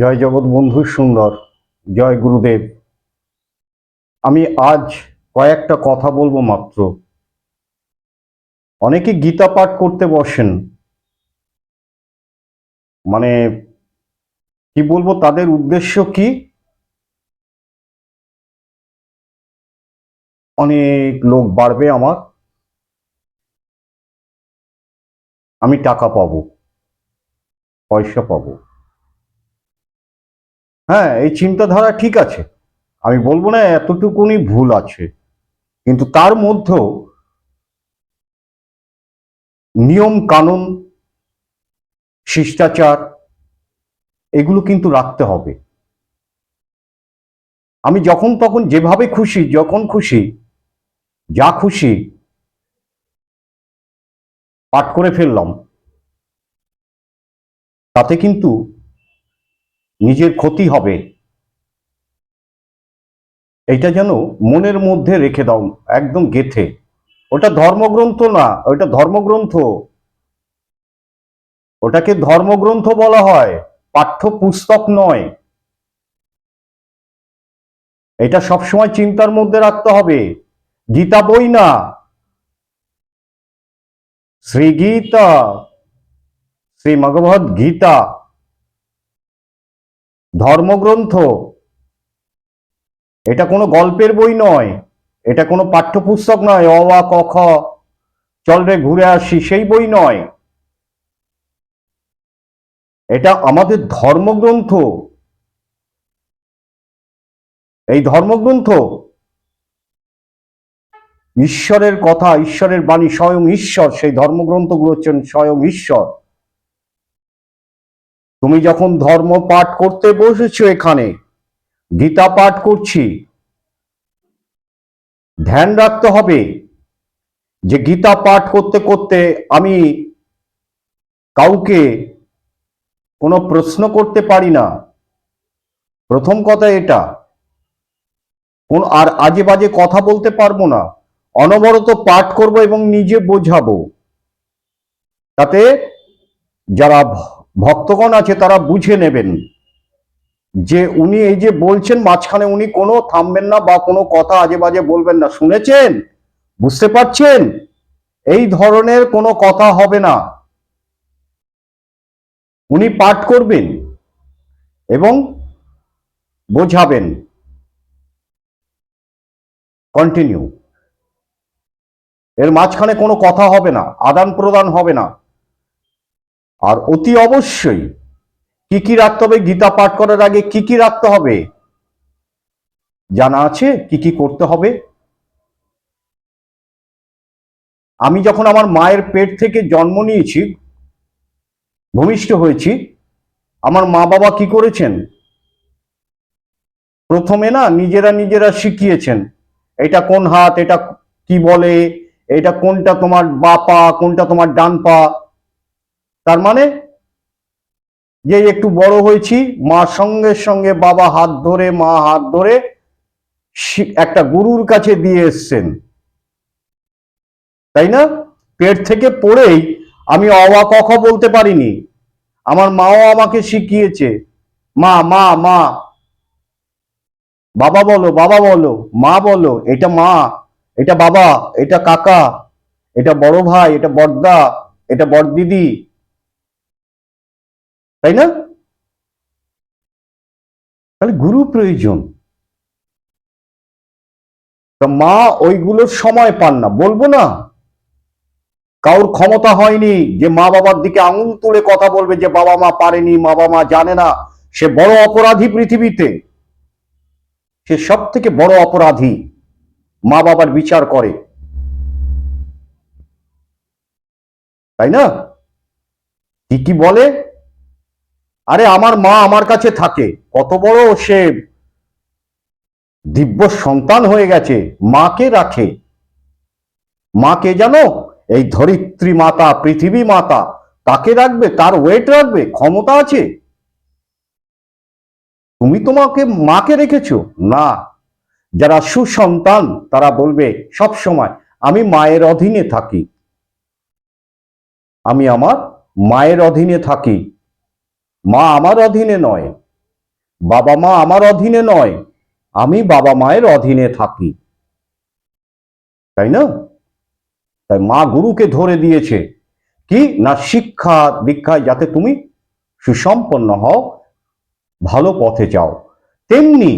জয় জগৎ বন্ধু সুন্দর, জয় গুরুদেব। আমি আজ কয়েকটা কথা বলব মাত্র। অনেকে গীতা পাঠ করতে বসেন। মানে কি বলব, তাদের উদ্দেশ্য কি? অনেক লোক বাড়বে আমার। আমি টাকা পাবো, পয়সা পাবো। হ্যাঁ এই চিন্তাধারা ঠিক আছে। আমি বলব না এতটুকুনি ভুল আছে। কিন্তু তার মধ্যেও নিয়ম কানুন, শিষ্টাচার, এগুলো কিন্তু রাখতে হবে। আমি যখন তখন যেভাবে খুশি, যখন খুশি, যা খুশি পাঠ করে ফেললাম। তাতে কিন্তু নিজের ক্ষতি হবে। এটা যেন মনের মধ্যে রেখে দাও, একদম গেথে। ওটা ধর্মগ্রন্থ না ওটা ধর্মগ্রন্থ। ওটাকে ধর্মগ্রন্থ বলা হয় পাঠ্য পুস্তক নয়। এটা সবসময় চিন্তার মধ্যে রাখতে হবে। গীতা বই না। শ্রী গীতা শ্রী ভগবদ গীতা। ধর্মগ্রন্থ। এটা কোনো গল্পের বই নয়, এটা কোনো পাঠ্যপুস্তক নয়, অ, আ, ক, খ, চল রে ঘুরে আসি, সেই বই নয়। এটা আমাদের ধর্মগ্রন্থ। এই ধর্মগ্রন্থ ঈশ্বরের কথা, ঈশ্বরের বাণী, স্বয়ং ঈশ্বর, সেই ধর্মগ্রন্থগুলো হচ্ছেন স্বয়ং ঈশ্বর। তুমি যখন ধর্ম পাঠ করতে বসেছো এখানে, গীতা পাঠ করছি, ধ্যান রাখতে হবে যে গীতা পাঠ করতে করতে আমি কাউকে কোনো প্রশ্ন করতে পারি না। প্রথম কথা এটা। কোন আর আজে বাজে কথা বলতে পারব না। অনবরত পাঠ করব এবং নিজে বোঝাবো। তাতে যারা ভক্তগণ আছে, তারা বুঝে নেবেন। যে উনি এই যে বলছেন, মাঝখানে উনি কোনো থামবেন না বা কোনো কথা আজে বাজে বলবেন না। শুনেছেন? বুঝতে পারছেন? এই ধরনের কোনো কথা হবে না। উনি পাঠ করবেন এবং বোঝাবেন। কন্টিনিউ। এর মাঝখানে কোনো কথা হবে না আদান প্রদান হবে না। আর অতি অবশ্যই কি কি রাখতে হবে, গীতা পাঠ করার আগে কি কি রাখতে হবে? জানা আছে কি কি করতে হবে? আমি যখন আমার মায়ের পেট থেকে জন্ম নিয়েছি, ভূমিষ্ঠ হয়েছি, আমার মা বাবা কি করেছেন? প্রথমে না নিজেরা নিজেরা শিখিয়েছেন, এটা কোন হাত, এটা কি বলে, এটা কোনটা তোমার বা পা, কোনটা তোমার ডান পা। তার মানে যে একটু বড় হয়েছি, মা সঙ্গে সঙ্গে বাবা হাত ধরে, মা হাত ধরে একটা গুরুর কাছে দিয়ে এসছেন। তাই না? পেট থেকে পড়েই আমি অবা কখ বলতে পারিনি। আমার মাও আমাকে শিখিয়েছে, মা মা মা, বাবা বলো বাবা বলো, মা বলো, এটা মা, এটা বাবা, এটা কাকা, এটা বড় ভাই, এটা বড়দা, এটা বড় দিদি তাই না? তাহলে গুরু প্রয়োজন। মা ওইগুলোর সময় পান না, বলব না। কারোর ক্ষমতা হয়নি যে মা বাবার দিকে আঙুল তুলে কথা বলবে যে বাবা মা পারেনি, মা বাবা জানে না। সে বড় অপরাধী পৃথিবীতে। সে সব থেকে বড় অপরাধী মা বাবার বিচার করে। তাই না? কি কি বলে আরে আমার মা আমার কাছে থাকে। কত বড় সে দিব্য সন্তান হয়ে গেছে, মাকে রাখে। মাকে জানো, এই ধরিত্রী মাতা, পৃথিবী মাতা, তাকে রাখবে, তার ওয়েট রাখবে, ক্ষমতা আছে। তুমি তোমাকে মাকে রেখেছো? না। যারা সুসন্তান, তারা বলবে, সব সময়, আমি মায়ের অধীনে থাকি। আমি আমার মায়ের অধীনে থাকি। মা আমার অধীনে নয়, বাবা মা আমার অধীনে নয়, আমি বাবা মায়ের অধীনে থাকি। তাই না? তাই মা গুরুকে ধরে দিয়েছে, কি? না শিক্ষা দীক্ষায় যাতে তুমি সুসম্পন্ন হও, ভালো পথে যাও। তেমনি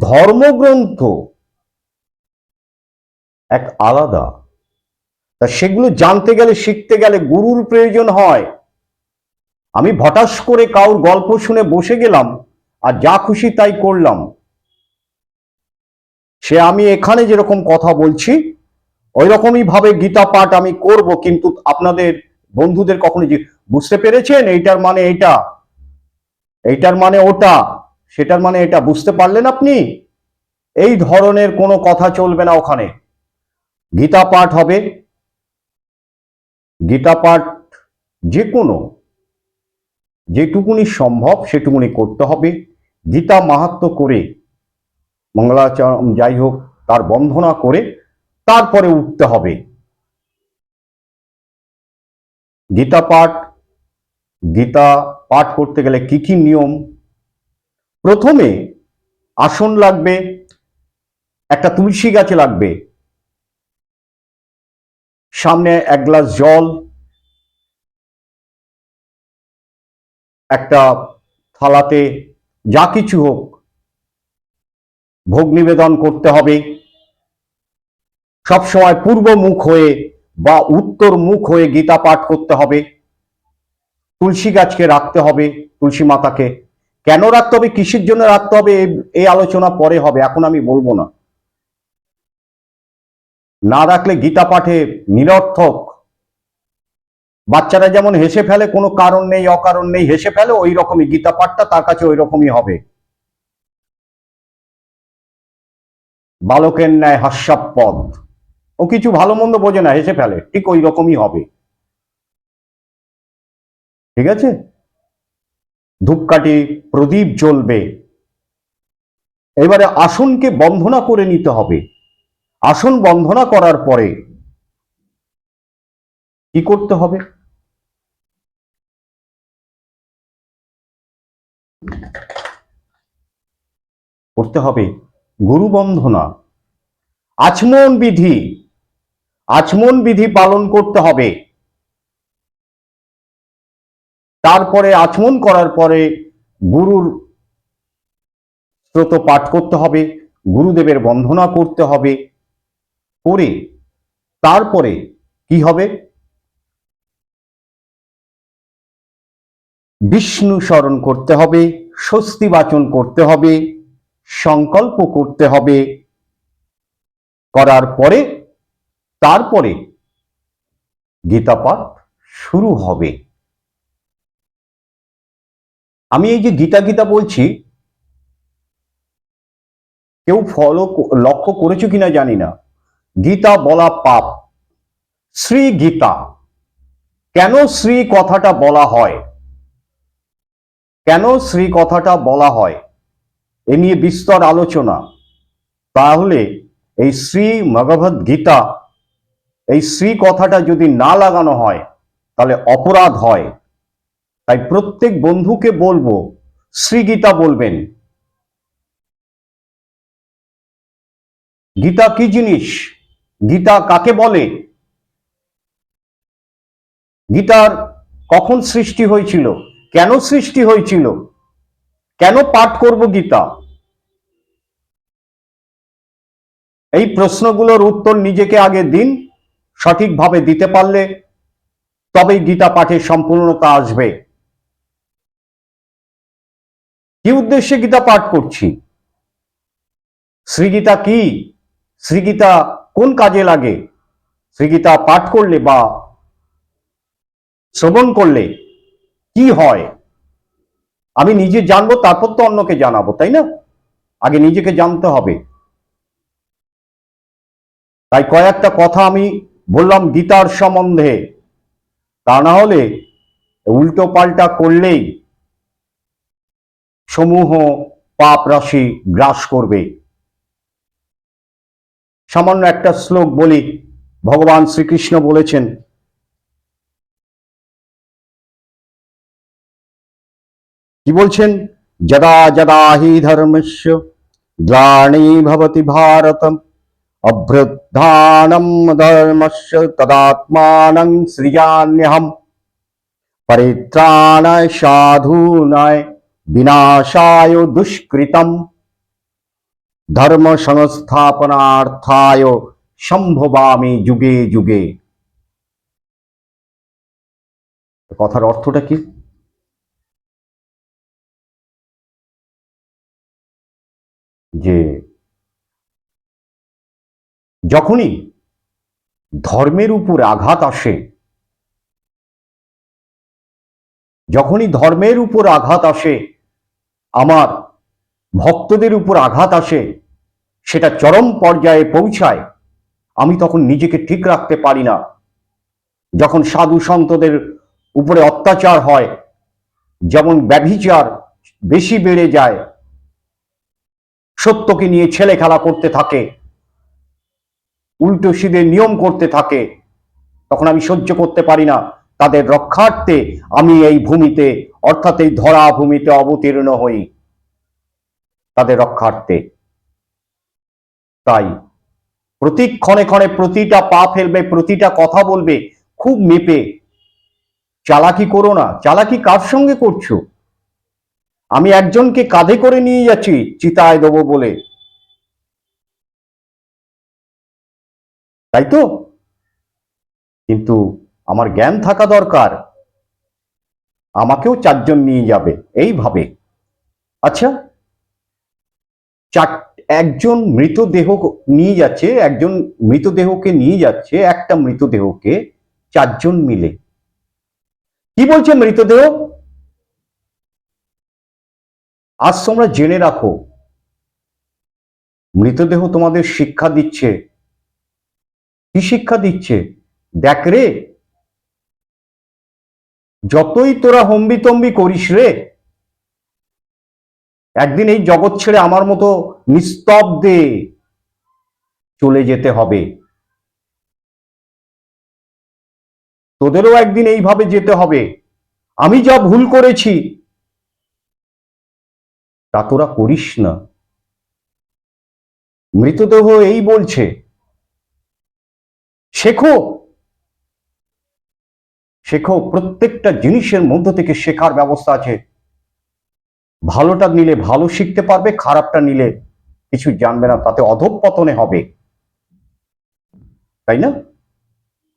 ধর্মগ্রন্থ এক আলাদা। তা সেগুলো জানতে গেলে, শিখতে গেলে গুরুর প্রয়োজন হয়। আমি ভটাস করে কাউর গল্প শুনে বসে গেলাম, আর যা খুশি তাই করলাম। সে আমি এখানে যেরকম কথা বলছি ওই রকমই ভাবে গীতা পাঠ আমি করব, কিন্তু আপনাদের বন্ধুদের কখনো বুঝতে পেরেছেন? এইটার মানে এটা। এইটার মানে ওটা। সেটার মানে এটা। বুঝতে পারলেন আপনি? এই ধরনের কোনো কথা চলবে না ওখানে। গীতা পাঠ হবে। গীতা পাঠ যে কোনো যেটুকুনি সম্ভব সেটুকুনি করতে হবে। গীতা মাহাত্ম করে মঙ্গলাচরণ যাই হোক তার বন্ধনা করে তারপরে উঠতে হবে। গীতা পাঠ গীতা পাঠ করতে গেলে কি কি নিয়ম? প্রথমে আসন লাগবে, একটা তুলসী গাছে লাগবে। সামনে এক গ্লাস জল একটা থালাতে যা কিছু হোক ভোগ নিবেদন করতে হবে। সবসময় পূর্ব মুখ হয়ে বা উত্তর মুখ হয়ে গীতা পাঠ করতে হবে। তুলসী গাছকে রাখতে হবে, তুলসী মাতাকে। কেন রাখতে হবে? কিসের জন্য রাখতে হবে? এই- এই আলোচনা পরে হবে, এখন আমি বলব না। না রাখলে গীতা পাঠে নিরর্থক বাচ্চারা যেমন হেসে ফেলে, কোনো কারণ নেই, অকারণ নেই, হেসে ফেলে ওই রকমই গীতা পাঠটা তার কাছে ওই রকমই হবে। বালকের ন্যায় হাস্যাপদ। ও কিছু ভালো মন্দ বোঝে না, হেসে ফেলে, ঠিক ওই রকমই হবে। ঠিক আছে? ধূপকাঠি প্রদীপ জ্বলবে। এবারে আসনকে বন্ধনা করে নিতে হবে। আসন বন্ধনা করার পরে কি করতে হবে? করতে হবে। গুরু বন্ধনা আচমন বিধি। আচমন বিধি পালন করতে হবে। তারপরে আচমন করার পরে গুরুর স্রোত পাঠ করতে হবে, গুরুদেবের বন্ধনা করতে হবে, করে তারপরে কি হবে? বিষ্ণু স্মরণ করতে হবে, স্বস্তি বাচন করতে হবে, সংকল্প করতে হবে। করার পরে, তারপরে গীতা পাঠ শুরু হবে। আমি এই যে গীতা গীতা বলছি, কেউ ফলো লক্ষ্য করেছ কিনা জানি না। গীতা বলা পাপ। শ্রী গীতা কেন শ্রী কথাটা বলা হয়? কেন শ্রী কথাটা বলা হয়? এ নিয়ে বিস্তর আলোচনা। তাহলে এই শ্রী ভগবত গীতা, এই শ্রী কথাটা যদি না লাগানো হয়, তাহলে অপরাধ হয়। তাই প্রত্যেক বন্ধুকে বলব, শ্রী গীতা বলবেন। গীতা কি জিনিস? গীতা কাকে বলে? গীতার কখন সৃষ্টি হয়েছিল? কেন সৃষ্টি হয়েছিল? কেন পাঠ করব গীতা? এই প্রশ্নগুলোর উত্তর নিজেকে আগে দিন, সঠিকভাবে দিতে পারলে তবেই গীতা পাঠের সম্পূর্ণতা আসবে। কি উদ্দেশ্যে গীতা পাঠ করছি? শ্রীগীতা কি? শ্রীগীতা কোন কাজে লাগে? শ্রীগীতা পাঠ করলে বা শ্রবণ করলে কি হয়? আমি নিজে জানব, তারপর তো অন্যকে জানাব, তাই না? আগে নিজেকে জানতে হবে। তাই কয়েকটা কথা আমি বললাম গীতার সম্বন্ধে। তা না হলে উল্টো পাল্টা করলেই সমূহ পাপ রাশি গ্রাস করবে। সামান্য একটা শ্লোক বলি, ভগবান শ্রীকৃষ্ণ বলেছেন কি বলছেন যদা যদা হি ধর্মস্য গ্লানি ভবতি ভারতম অভ্যুত্থানম ধর্মস্য তদাত্মানং সৃজান্যহম পরিত্রাণায় সাধূনায় বিনাশায় দুষ্কৃতম ধর্ম সংস্থাপনার্থায় সম্ভবামি যুগে যুগে কথার অর্থটা কি যে যখনই ধর্মের উপর আঘাত আসে, যখনই ধর্মের উপর আঘাত আসে, আমার ভক্তদের উপর আঘাত আসে, সেটা চরম পর্যায়ে পৌঁছায়, আমি তখন নিজেকে ঠিক রাখতে পারি না। যখন সাধু সন্তদের উপরে অত্যাচার হয়, যেমন ব্যভিচার বেশি বেড়ে যায় সত্যকে নিয়ে ছেলে খেলা করতে থাকে, উল্টো সিধে নিয়ম করতে থাকে, তখন আমি সহ্য করতে পারি না। তাদের রক্ষার্থে আমি এই ভূমিতে, অর্থাৎ এই ধরা ভূমিতে অবতীর্ণ হই। তাদের রক্ষার্থে। তাই প্রতি ক্ষণে ক্ষণে প্রতিটা পা ফেলবে, প্রতিটা কথা বলবে, খুব মেপে। চালাকি করো না, চালাকি কার সঙ্গে করছ? আমি একজনকে কাঁধে করে নিয়ে যাচ্ছি, চিতায় দেবো বলে। তাই তো? কিন্তু আমার জ্ঞান থাকা দরকার। আমাকেও চারজন নিয়ে যাবে, এইভাবে। আচ্ছা চার, একজন মৃতদেহ নিয়ে যাচ্ছে, একজন মৃতদেহকে নিয়ে যাচ্ছে, একটা মৃতদেহকে, চারজন মিলে। কি বলছে মৃতদেহ? আজ তোমরা জেনে রাখো, মৃতদেহ তোমাদের শিক্ষা দিচ্ছে। কি শিক্ষা দিচ্ছে? দেখ রে, যতই তোরা হম্বি তম্বি করিস রে, একদিন এই জগৎ ছেড়ে আমার মতো নিস্তব্ধে চলে যেতে হবে। তোদেরও একদিন এইভাবে যেতে হবে। আমি যা ভুল করেছি তা তোরা করিস না। মৃতদেহ এই বলছে, শেখো। শেখো, প্রত্যেকটা জিনিসের মধ্য থেকে শেখার ব্যবস্থা আছে। ভালোটা নিলে ভালো শিখতে পারবে, খারাপটা নিলে কিছু জানবে না, তাতে অধঃপতনে হবে। তাই না?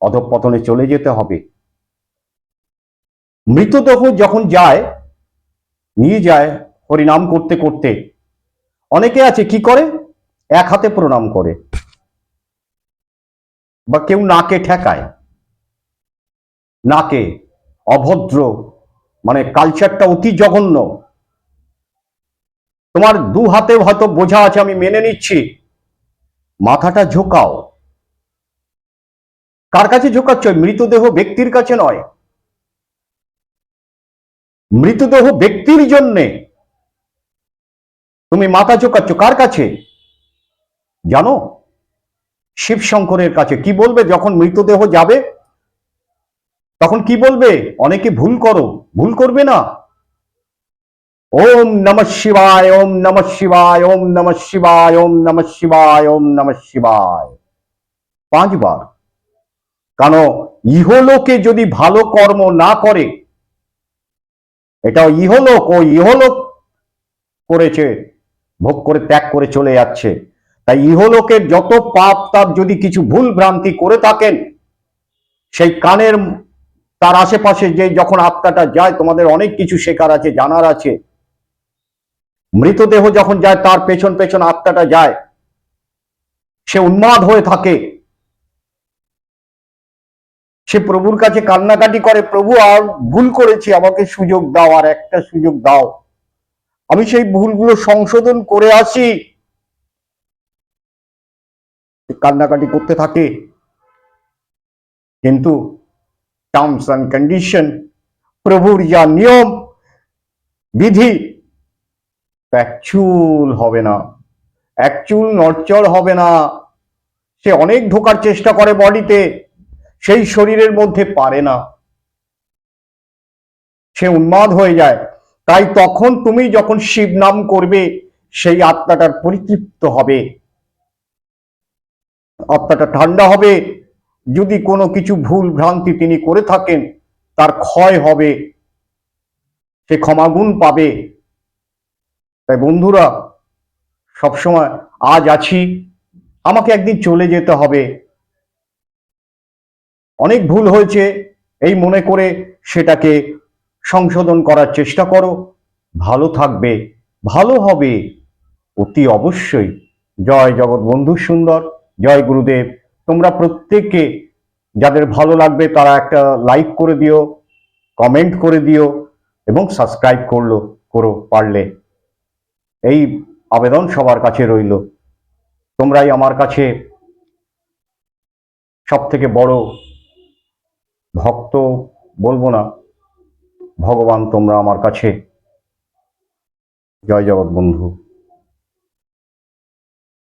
অধঃপতনে চলে যেতে হবে। মৃতদেহ যখন যায়, নিয়ে যায় হরিনাম করতে করতে। অনেকে আছে, কি করে? এক হাতে প্রণাম করে। বা কেউ নাকে ঠেকায়। নাকে অভদ্র মানে কালচারটা অতি জঘন্য। তোমার দু হাতে হয়তো বোঝা আছে, আমি মেনে নিচ্ছি। মাথাটা ঝোকাও। কার কাছে ঝোকাচ্ছ? মৃতদেহ ব্যক্তির কাছে নয়। মৃতদেহ ব্যক্তির জন্যে। তুমি মাথা ঝোকাচ্ছ কার কাছে? জানো? শিব শঙ্করের কাছে। কি বলবে যখন মৃতদেহ যাবে? তখন কি বলবে? অনেকে ভুল করো। ভুল করবে না? ওম নম শিবায়, ওম নম শিবায়, ওম নম শিবায়, ওম নম শিবায়, ওম নম শিবায়। পাঁচবার। কেন? ইহলোকে যদি ভালো কর্ম না করে এটা ইহলোক, ও ইহলোক করেছে। ভোগ করে ত্যাগ করে চলে যাচ্ছে। তাই ইহলোকের যত পাপ, তাপ যদি কিছু ভুল ভ্রান্তি করে থাকেন, সেই কানের তার আশেপাশে যে যখন আত্মাটা যায়, তোমাদের অনেক কিছু শেখার আছে, জানার আছে। মৃতদেহ যখন যায়, তার পেছন পেছন আত্মাটা যায়, সে উন্মাদ হয়ে থাকে। সে প্রভুর কাছে কান্নাকাটি করে, প্রভু, আর ভুল করেছি, আমাকে সুযোগ দাও, আর একটা সুযোগ দাও। আমি সেই ভুলগুলো সংশোধন করে আসি। কান্নাকাটি করতে থাকে। কিন্তু টার্মস অ্যান্ড কন্ডিশন প্রভুর যা নিয়ম, বিধি একচুল হবে না। একচুল নড়চড় হবে না। সে অনেক ঢোকার চেষ্টা করে বডিতে, সেই শরীরের মধ্যে পারে না। সে উন্মাদ হয়ে যায়। তাই তখন তুমি যখন শিব নাম করবে, সেই আত্মাটার পরিতৃপ্ত হবে। আত্মাটা ঠান্ডা হবে। যদি কোনো কিছু ভুল ভ্রান্তি তিনি করে থাকেন, তার ক্ষয় হবে। সে ক্ষমাগুণ পাবে। তাই বন্ধুরা, সবসময় আজ আছি। আমাকে একদিন চলে যেতে হবে। অনেক ভুল হয়েছে, এই মনে করে সেটাকে সংশোধন করার চেষ্টা করো। ভালো থাকবে, ভালো হবে। অতি অবশ্যই। জয় জগৎ বন্ধু সুন্দর, জয় গুরুদেব। তোমরা প্রত্যেককে যাদের ভালো লাগবে তারা একটা লাইক করে দিও কমেন্ট করে দিও এবং সাবস্ক্রাইব করল, করো পারলে। এই আবেদন সবার কাছে রইল। তোমরাই আমার কাছে সব থেকে বড় ভক্ত বলব না ভগবান তোমরা আমার কাছে। জয় জগৎ বন্ধু।